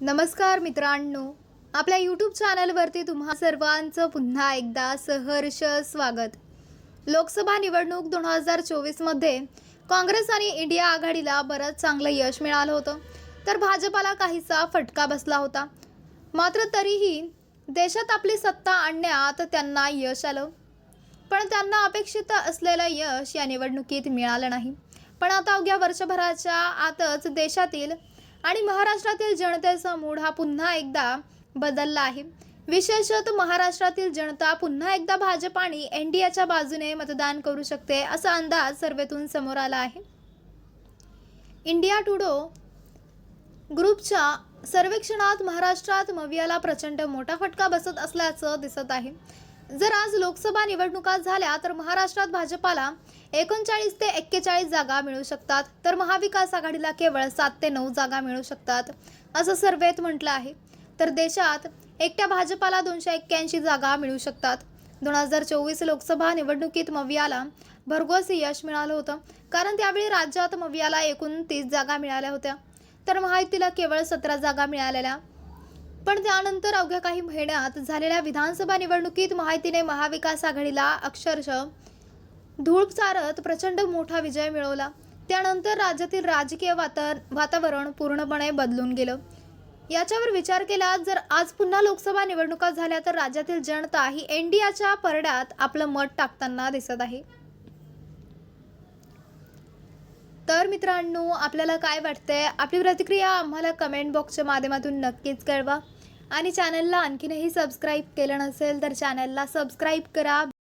नमस्कार मित्रांनो. आपल्या यूट्यूब चॅनलवरती तुम्हा सर्वांचं पुन्हा एकदा सहर्ष स्वागत. लोकसभा निवडणूक दोन हजार चोवीसमध्ये काँग्रेस आणि इंडिया आघाडीला बरंच चांगलं यश मिळालं होतं. तर भाजपाला काहीसा फटका बसला होता. मात्र तरीही देशात आपली सत्ता आणण्यात त्यांना यश आलं. पण त्यांना अपेक्षित असलेलं यश या निवडणुकीत मिळालं नाही. पण आता अवघ्या वर्षभराच्या आतच देशातील आणि महाराष्ट्रातील जनतेचा मूड हा पुन्हा एकदा बदलला आहे. विशेषतः महाराष्ट्रातील जनता पुन्हा एकदा भाजप आणि एन डी एच्या बाजूने मतदान करू शकते असा अंदाज सर्वेतून समोर आला आहे. इंडिया टुडो ग्रुपच्या सर्वेक्षणात महाराष्ट्रात मवियाला प्रचंड मोठा फटका बसत असल्याचं दिसत आहे. जर आज लोकसभा निवडणुका झाल्या तर महाराष्ट्रात भाजपाला एकोणचाळीस ते एक्केचाळीस जागा मिळू शकतात. तर महाविकास आघाडीला केवळ सात ते नऊ जागा मिळू शकतात असं सर्वेत म्हटलं आहे. तर देशात एकट्या भाजपाला दोनशे एक्क्याऐंशी जागा मिळू शकतात. दोन हजार चोवीस लोकसभा निवडणुकीत मवियाला भरघोस यश मिळालं होतं कारण त्यावेळी राज्यात मवियाला एकूण तीस जागा मिळाल्या होत्या. तर महायुतीला केवळ सतरा जागा मिळालेल्या पण त्यानंतर अवघ्या काही महिन्यात झालेल्या विधानसभा निवडणुकीत महायुतीने महाविकास आघाडीला अक्षरशः धूळ चारत प्रचंड मोठा विजय मिळवला. त्यानंतर राज्यातील राजकीय वातार वातावरण पूर्णपणे बदलून गेलं. याच्यावर विचार केला जर आज पुन्हा लोकसभा निवडणुका झाल्या तर राज्यातील जनता ही एनडीआच्या परड्यात आपलं मत टाकताना दिसत आहे. तर मित्रांनो आपल्याला काय वाटतंय? आपली प्रतिक्रिया आम्हाला कमेंट बॉक्सच्या माध्यमातून नक्कीच कळवा. आणि चॅनलला आणखीनही सबस्क्राईब केलं नसेल तर चॅनलला सबस्क्राईब करा.